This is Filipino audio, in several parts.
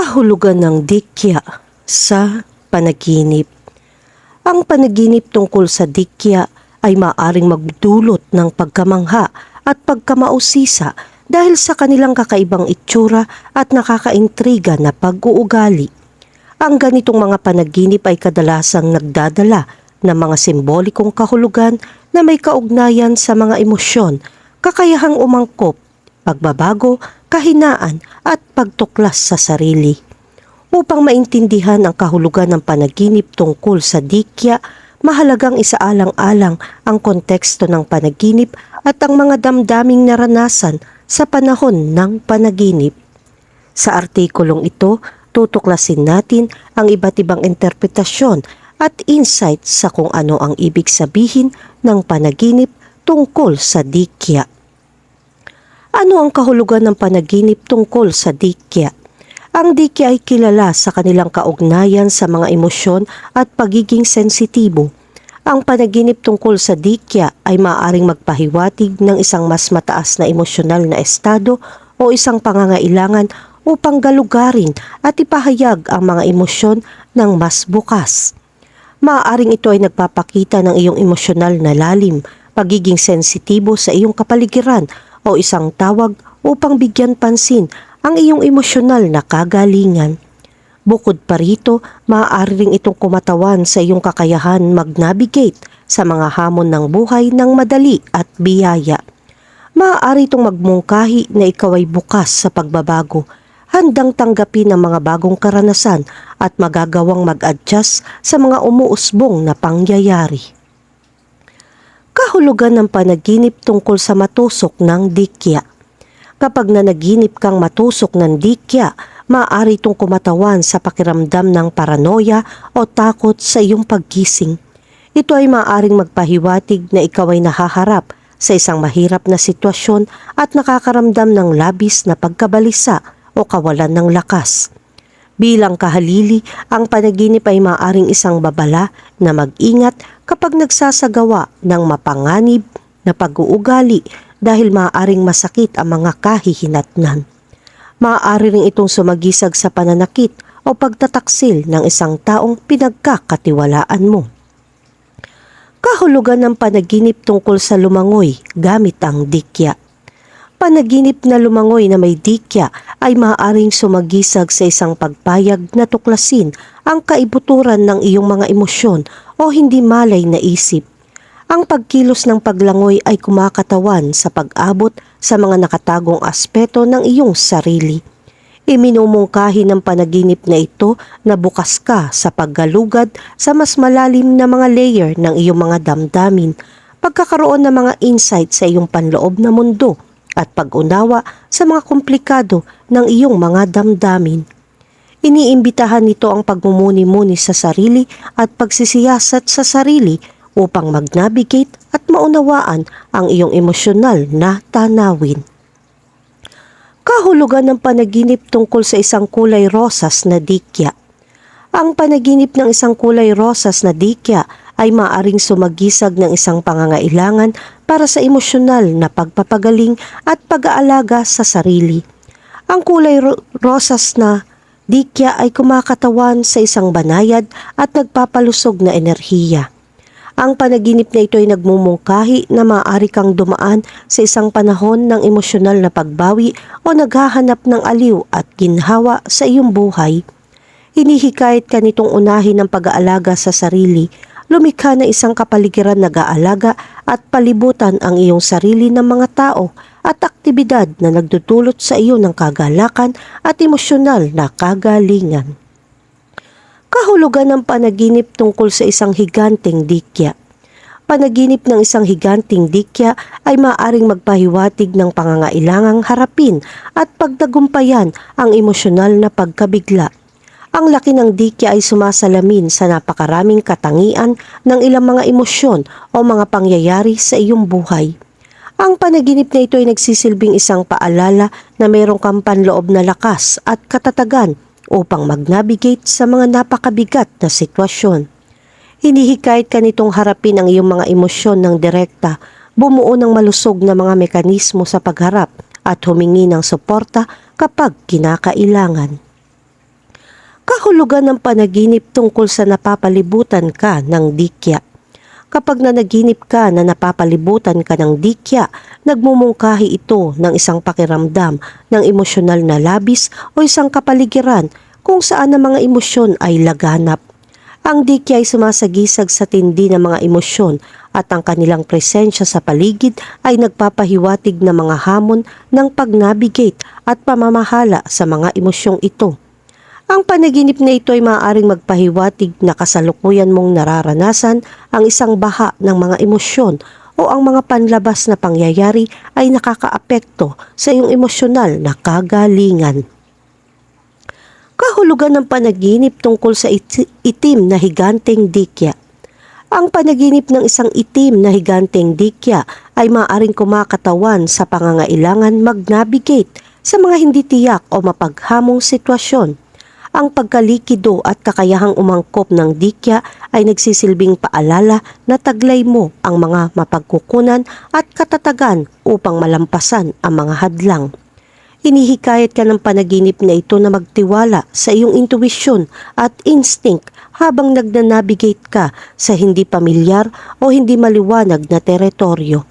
Kahulugan ng dikya sa panaginip. Ang panaginip tungkol sa dikya ay maaring magdulot ng pagkamangha at pagkamausisa dahil sa kanilang kakaibang itsura at nakakaintriga na pag-uugali. Ang ganitong mga panaginip ay kadalasang nagdadala ng mga simbolikong kahulugan na may kaugnayan sa mga emosyon, kakayahang umangkop, pagbabago, kahinaan at pagtuklas sa sarili. Upang maintindihan ang kahulugan ng panaginip tungkol sa dikya, mahalagang isaalang-alang ang konteksto ng panaginip at ang mga damdaming naranasan sa panahon ng panaginip. Sa artikulong ito, tutuklasin natin ang iba't ibang interpretasyon at insight sa kung ano ang ibig sabihin ng panaginip tungkol sa dikya. Ano ang kahulugan ng panaginip tungkol sa dikya? Ang dikya ay kilala sa kanilang kaugnayan sa mga emosyon at pagiging sensitibo. Ang panaginip tungkol sa dikya ay maaaring magpahiwatig ng isang mas mataas na emosyonal na estado o isang pangangailangan upang galugarin at ipahayag ang mga emosyon ng mas bukas. Maaaring ito ay nagpapakita ng iyong emosyonal na lalim, pagiging sensitibo sa iyong kapaligiran o isang tawag upang bigyan pansin ang iyong emosyonal na kagalingan. Bukod pa rito, maaari ring itong kumatawan sa iyong kakayahan mag-navigate sa mga hamon ng buhay ng madali at biyaya. Maaari itong magmungkahi na ikaw ay bukas sa pagbabago, handang tanggapin ang mga bagong karanasan at magagawang mag-adjust sa mga umuusbong na pangyayari. Kahulugan ng panaginip tungkol sa matusok ng dikya. Kapag nanaginip kang matusok ng dikya, maaari itong kumatawan sa pakiramdam ng paranoia o takot sa iyong paggising. Ito ay maaaring magpahiwatig na ikaw ay nahaharap sa isang mahirap na sitwasyon at nakakaramdam ng labis na pagkabalisa o kawalan ng lakas. Bilang kahalili, ang panaginip ay maaaring isang babala na mag-ingat kapag nagsasagawa ng mapanganib na pag-uugali dahil maaaring masakit ang mga kahihinatnan. Maaari rin itong sumagisag sa pananakit o pagtataksil ng isang taong pinagkakatiwalaan mo. Kahulugan ng panaginip tungkol sa lumangoy gamit ang dikya. Panaginip na lumangoy na may dikya ay maaaring sumagisag sa isang pagpayag na tuklasin ang kaibuturan ng iyong mga emosyon o hindi malay na isip. Ang pagkilos ng paglangoy ay kumakatawan sa pag-abot sa mga nakatagong aspeto ng iyong sarili. Iminumungkahi ng panaginip na ito na bukas ka sa paggalugad sa mas malalim na mga layer ng iyong mga damdamin, pagkakaroon ng mga insight sa iyong panloob na mundo at pag-unawa sa mga komplikado ng iyong mga damdamin. Iniimbitahan nito ang pagmumuni-muni sa sarili at pagsisiyasat sa sarili upang mag-navigate at maunawaan ang iyong emosyonal na tanawin. Kahulugan ng panaginip tungkol sa isang kulay rosas na dikya. Ang panaginip ng isang kulay rosas na dikya ay maaring sumagisag ng isang pangangailangan para sa emosyonal na pagpapagaling at pag-aalaga sa sarili. Ang kulay ro- rosas na dikya ay kumakatawan sa isang banayad at nagpapalusog na enerhiya. Ang panaginip na ito ay nagmumungkahi na maaari kang dumaan sa isang panahon ng emosyonal na pagbawi o naghahanap ng aliw at ginhawa sa iyong buhay. Hinihikayat ka nitong unahin ng pag-aalaga sa sarili, lumikha na isang kapaligiran nag-aalaga at palibutan ang iyong sarili ng mga tao at aktibidad na nagdudulot sa iyo ng kagalakan at emosyonal na kagalingan kahulugan ng panaginip tungkol sa isang higanteng dikya. Panaginip ng isang higanting dikya ay maaring magpahiwatig ng pangangailangang harapin at pagdagumpayan ang emosyonal na pagkabigla. Ang laki ng dikya ay sumasalamin sa napakaraming katangian ng ilang mga emosyon o mga pangyayari sa iyong buhay. Ang panaginip na ito ay nagsisilbing isang paalala na mayroong kang panloob na lakas at katatagan upang mag-navigate sa mga napakabigat na sitwasyon. Hinihikayat ka nitong harapin ang iyong mga emosyon ng direkta, bumuo ng malusog na mga mekanismo sa pagharap at humingi ng suporta kapag kinakailangan. Kahulugan ng panaginip tungkol sa napapalibutan ka ng dikya. Kapag nanaginip ka na napapalibutan ka ng dikya, nagmumungkahi ito ng isang pakiramdam ng emosyonal na labis o isang kapaligiran kung saan ang mga emosyon ay laganap. Ang dikya ay sumasagisag sa tindi ng mga emosyon at ang kanilang presensya sa paligid ay nagpapahiwatig ng mga hamon ng pag-navigate at pamamahala sa mga emosyong ito. Ang panaginip na ito ay maaaring magpahiwatig na kasalukuyan mong nararanasan ang isang baha ng mga emosyon o ang mga panlabas na pangyayari ay nakakaapekto sa iyong emosyonal na kagalingan. Kahulugan ng panaginip tungkol sa iti- itim na higanteng dikya. Ang panaginip ng isang itim na higanteng dikya ay maaaring kumakatawan sa pangangailangan mag-navigate sa mga hindi tiyak o mapaghamong sitwasyon ang pagkalikido at kakayahang umangkop ng dikya ay nagsisilbing paalala na taglay mo ang mga mapagkukunan at katatagan upang malampasan ang mga hadlang. Inihikayat ka ng panaginip na ito na magtiwala sa iyong intuwisyon at instinct habang nagnanavigate ka sa hindi pamilyar o hindi maliwanag na teritoryo.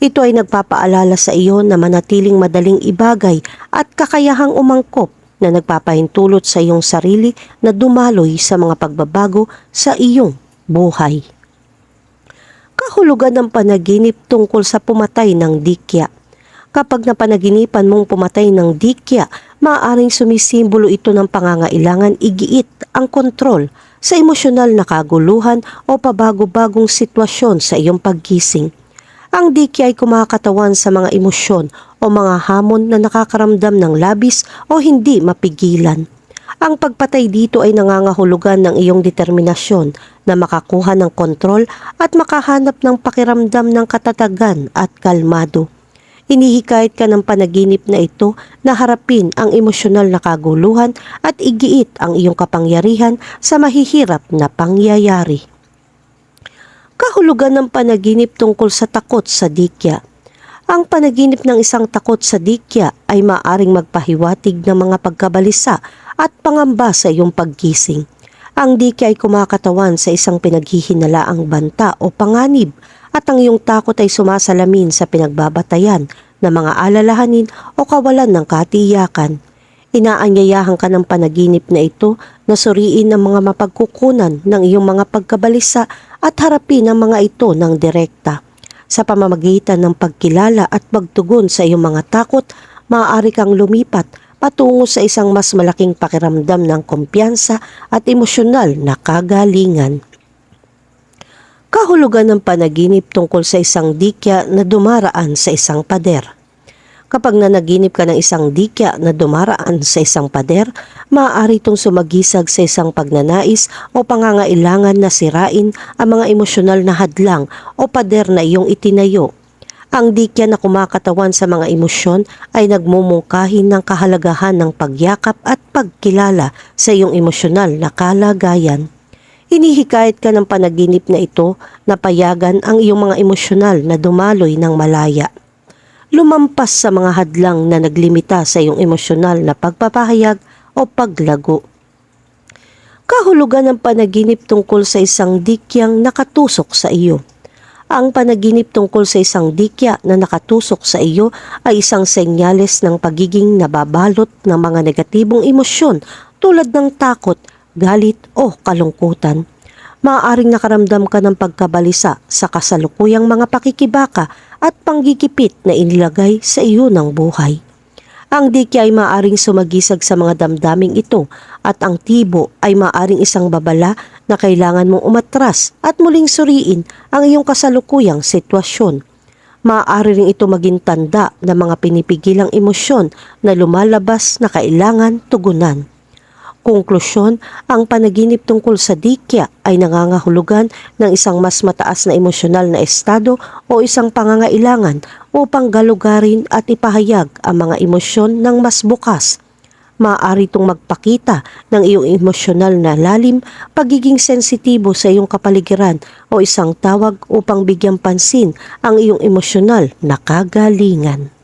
Ito ay nagpapaalala sa iyo na manatiling madaling ibagay at kakayahang umangkop na nagpapahintulot sa iyong sarili na dumaloy sa mga pagbabago sa iyong buhay. Kahulugan ng panaginip tungkol sa pumatay ng dikya. Kapag napanaginipan mong pumatay ng dikya, maaaring sumisimbolo ito ng pangangailangan igiit ang kontrol sa emosyonal na kaguluhan o pabago-bagong sitwasyon sa iyong paggising. Ang dikya ay kumakatawan sa mga emosyon o mga hamon na nakakaramdam ng labis o hindi mapigilan. Ang pagpatay dito ay nangangahulugan ng iyong determinasyon na makakuha ng kontrol at makahanap ng pakiramdam ng katatagan at kalmado. Inihikayat ka ng panaginip na ito na harapin ang emosyonal na kaguluhan at igiit ang iyong kapangyarihan sa mahihirap na pangyayari. Kahulugan ng panaginip tungkol sa takot sa dikya. Ang panaginip ng isang takot sa dikya ay maaring magpahiwatig ng mga pagkabalisa at pangamba sa iyong paggising. Ang dikya ay kumakatawan sa isang pinaghihinalaang banta o panganib at ang iyong takot ay sumasalamin sa pinagbabatayan ng mga alalahanin o kawalan ng katiyakan. Inaanyayahan ka ng panaginip na ito na suriin ang mga mapagkukunan ng iyong mga pagkabalisa at harapin ang mga ito ng direkta. Sa pamamagitan ng pagkilala at pagtugon sa iyong mga takot, maaari kang lumipat patungo sa isang mas malaking pakiramdam ng kumpiyansa at emosyonal na kagalingan. Kahulugan ng panaginip tungkol sa isang dikya na dumaraan sa isang pader. Kapag nanaginip ka ng isang dikya na dumaraan sa isang pader, maaari itong sumagisag sa isang pagnanais o pangangailangan na sirain ang mga emosyonal na hadlang o pader na iyong itinayo. Ang dikya na kumakatawan sa mga emosyon ay nagmumungkahi ng kahalagahan ng pagyakap at pagkilala sa iyong emosyonal na kalagayan. Hinihikayat ka ng panaginip na ito na payagan ang iyong mga emosyonal na dumaloy ng malaya lumampas sa mga hadlang na naglimita sa iyong emosyonal na pagpapahayag o paglago. Kahulugan ng panaginip tungkol sa isang dikyang nakatusok sa iyo. Ang panaginip tungkol sa isang dikya na nakatusok sa iyo ay isang senyales ng pagiging nababalot ng mga negatibong emosyon tulad ng takot, galit o kalungkutan maaaring nakaramdam ka ng pagkabalisa sa kasalukuyang mga pakikibaka at panggigipit na inilagay sa iyo ng buhay. Ang dikya ay maaaring sumagisag sa mga damdaming ito at ang tibo ay maaaring isang babala na kailangan mong umatras at muling suriin ang iyong kasalukuyang sitwasyon. Maaari rin ito maging tanda ng mga pinipigilang emosyon na lumalabas na kailangan tugunan. Konklusyon, ang panaginip tungkol sa dikya ay nangangahulugan ng isang mas mataas na emosyonal na estado o isang pangangailangan upang galugarin at ipahayag ang mga emosyon ng mas bukas. Maaari itong magpakita ng iyong emosyonal na lalim, pagiging sensitibo sa iyong kapaligiran o isang tawag upang bigyang pansin ang iyong emosyonal na kagalingan.